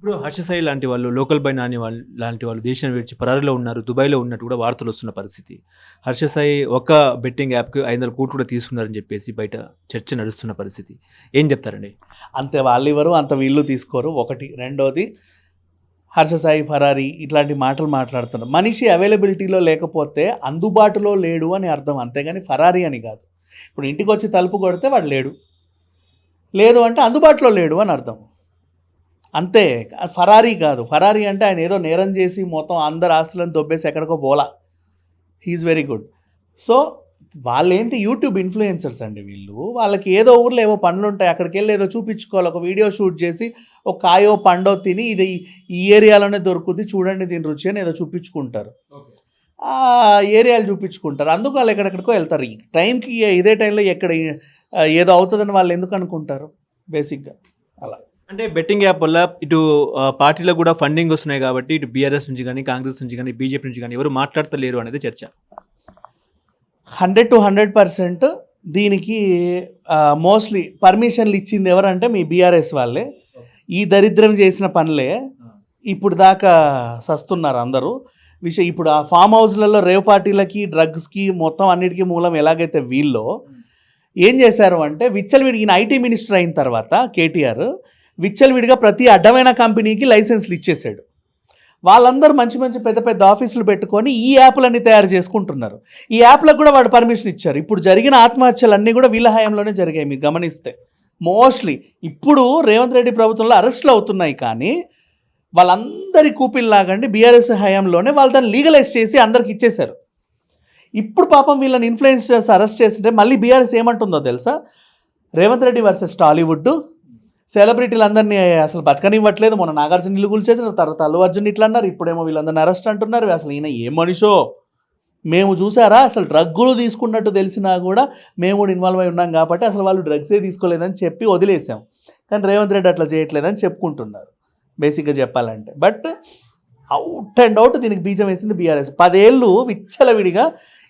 ఇప్పుడు హర్షసాయి లాంటి వాళ్ళు లోకల్ బై నాని వాళ్ళు లాంటి వాళ్ళు దేశం విడిచి పరారిలో ఉన్నారు దుబాయ్లో ఉన్నట్టు కూడా వార్తలు వస్తున్న పరిస్థితి. హర్షసాయి ఒక బెట్టింగ్ యాప్కి ఐదు వందల కోట్లు కూడా తీసుకున్నారని చెప్పేసి బయట చర్చ నడుస్తున్న పరిస్థితి. ఏం చెప్తారండి? అంతే వాళ్ళు ఇవ్వరు అంత వీళ్ళు తీసుకోరు. ఒకటి. రెండోది హర్షసాయి ఫరారీ ఇట్లాంటి మాటలు మాట్లాడుతున్నారు. మనిషి అవైలబిలిటీలో లేకపోతే అందుబాటులో లేడు అని అర్థం. అంతేగాని ఫరారీ అని కాదు. ఇప్పుడు ఇంటికి వచ్చి తలుపు కొడితే వాడు లేడు. లేదు అంటే అందుబాటులో లేడు అని అర్థం. అంతే ఫరారీ కాదు. ఫరారీ అంటే ఆయన ఏదో నేరం చేసి మొత్తం అందరు ఆస్తులను దొబ్బేసి ఎక్కడికో పోలా. He is very good so వాళ్ళేంటి యూట్యూబ్ ఇన్ఫ్లుయెన్సర్స్ అండి వీళ్ళు. వాళ్ళకి ఏదో ఊర్లో ఏవో పనులు ఉంటాయి. అక్కడికి వెళ్ళి ఏదో చూపించుకోవాలి. ఒక వీడియో షూట్ చేసి ఒక కాయో పండో తిని ఇది ఈ ఏరియాలోనే దొరుకుద్ది. చూడండి దీని రుచి అని ఏదో చూపించుకుంటారు. ఆ ఏరియాలు చూపించుకుంటారు. అందుకు వాళ్ళు ఎక్కడెక్కడికో వెళ్తారు. ఈ టైంకి ఇదే టైంలో ఎక్కడ ఏదో అవుతుందని వాళ్ళు ఎందుకు అనుకుంటారు? బేసిక్గా అలా. అంటే బెట్టింగ్ యాప్ వల్ల ఇటు పార్టీలో కూడా ఫండింగ్ వస్తున్నాయి కాబట్టి ఇటు బీఆర్ఎస్ నుంచి కానీ కాంగ్రెస్ నుంచి కానీ బీజేపీ నుంచి కానీ ఎవరు మాట్లాడతలేరు అనేది చర్చ. హండ్రెడ్ టు హండ్రెడ్ పర్సెంట్ దీనికి మోస్ట్లీ పర్మిషన్లు ఇచ్చింది ఎవరంటే మీ బీఆర్ఎస్ వాళ్ళే. ఈ దరిద్రం చేసిన పనులే ఇప్పుడు దాకా సస్తున్నారు అందరూ. విషయం ఇప్పుడు ఆ ఫామ్ హౌస్లలో రేవ్ పార్టీలకి డ్రగ్స్కి మొత్తం అన్నిటికీ మూలం ఎలాగైతే వీళ్ళో ఏం చేశారు అంటే విచ్చలవిడిగిన ఐటీ మినిస్టర్ అయిన తర్వాత కేటీఆర్ విచ్చలవిడిగా ప్రతి అడ్డమైన కంపెనీకి లైసెన్స్లు ఇచ్చేసాడు వాళ్ళందరూ మంచి మంచి పెద్ద పెద్ద ఆఫీసులు పెట్టుకొని ఈ యాప్లన్నీ తయారు చేసుకుంటున్నారు. ఈ యాప్లకు కూడా వాడు పర్మిషన్ ఇచ్చారు. ఇప్పుడు జరిగిన ఆత్మహత్యలన్నీ కూడా వీళ్ళ హయాంలోనే జరిగాయి మీరు గమనిస్తే. మోస్ట్లీ ఇప్పుడు రేవంత్ రెడ్డి ప్రభుత్వంలో అరెస్టులు అవుతున్నాయి కానీ వాళ్ళందరి కూపిల్లాగండి బీఆర్ఎస్ హయాంలోనే వాళ్ళు దాన్ని లీగలైజ్ చేసి అందరికి ఇచ్చేశారు. ఇప్పుడు పాపం వీళ్ళని ఇన్ఫ్లుయెన్సర్స్ అరెస్ట్ చేస్తుంటే మళ్ళీ బీఆర్ఎస్ ఏమంటుందో తెలుసా? రేవంత్ రెడ్డి వర్సెస్ టాలీవుడ్ సెలబ్రిటీలందరినీ అసలు బతకనివ్వట్లేదు. మొన్న నాగార్జున ఇల్లు చేసిన తర్వాత అల్లు అర్జున్ ఇట్లా అన్నారు. ఇప్పుడేమో వీళ్ళందరిని అరెస్ట్ అంటున్నారు. అసలు ఈయన ఏ మనిషో? మేము చూసారా? అసలు డ్రగ్గులు తీసుకున్నట్టు తెలిసినా కూడా మేము కూడా ఇన్వాల్వ్ అయి ఉన్నాం కాబట్టి అసలు వాళ్ళు డ్రగ్సే తీసుకోలేదని చెప్పి వదిలేసాం కానీ రేవంత్ రెడ్డి అట్లా చేయట్లేదని చెప్పుకుంటున్నారు. బేసిక్గా చెప్పాలంటే. బట్ అవుట్ అండ్ అవుట్ దీనికి బీజం వేసింది బీఆర్ఎస్. పదేళ్ళు విచ్చలవిడిగా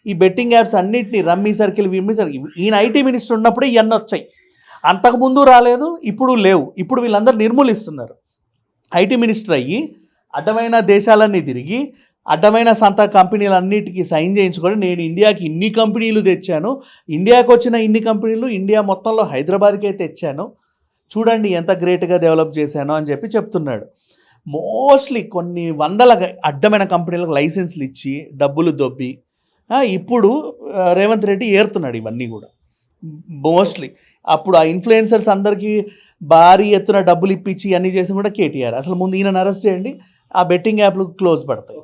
ఈ బెట్టింగ్ యాప్స్ అన్నింటినీ రమ్మీ సర్కిల్ విమ్మీ సర్కిల్. ఈయన ఐటీ మినిస్టర్ ఉన్నప్పుడే ఇవన్నీ వచ్చాయి. అంతకుముందు రాలేదు ఇప్పుడు లేవు. ఇప్పుడు వీళ్ళందరూ నిర్మూలిస్తున్నారు. ఐటీ మినిస్టర్ అయ్యి అడ్డమైన దేశాలన్నీ తిరిగి అడ్డమైన సంత కంపెనీలన్నిటికీ సైన్ చేయించుకొని నేను ఇండియాకి ఇన్ని కంపెనీలు తెచ్చాను. ఇండియాకి వచ్చిన ఇన్ని కంపెనీలు ఇండియా మొత్తంలో హైదరాబాద్కే తెచ్చాను. చూడండి ఎంత గ్రేట్గా డెవలప్ చేశాను అని చెప్పి చెప్తున్నాడు. మోస్ట్లీ కొన్ని వందల అడ్డమైన కంపెనీలకు లైసెన్స్లు ఇచ్చి డబ్బులు దొబ్బి ఇప్పుడు రేవంత్ రెడ్డి ఏరుతున్నాడు ఇవన్నీ కూడా. మోస్ట్లీ అప్పుడు ఆ ఇన్ఫ్లుయెన్సర్స్ అందరికీ భారీ ఎత్తున డబ్బులు ఇప్పించి అన్నీ చేసి కూడా కేటీఆర్. అసలు ముందు ఈయనను అరెస్ట్ చేయండి ఆ బెట్టింగ్ యాప్లు క్లోజ్ పడతాయి.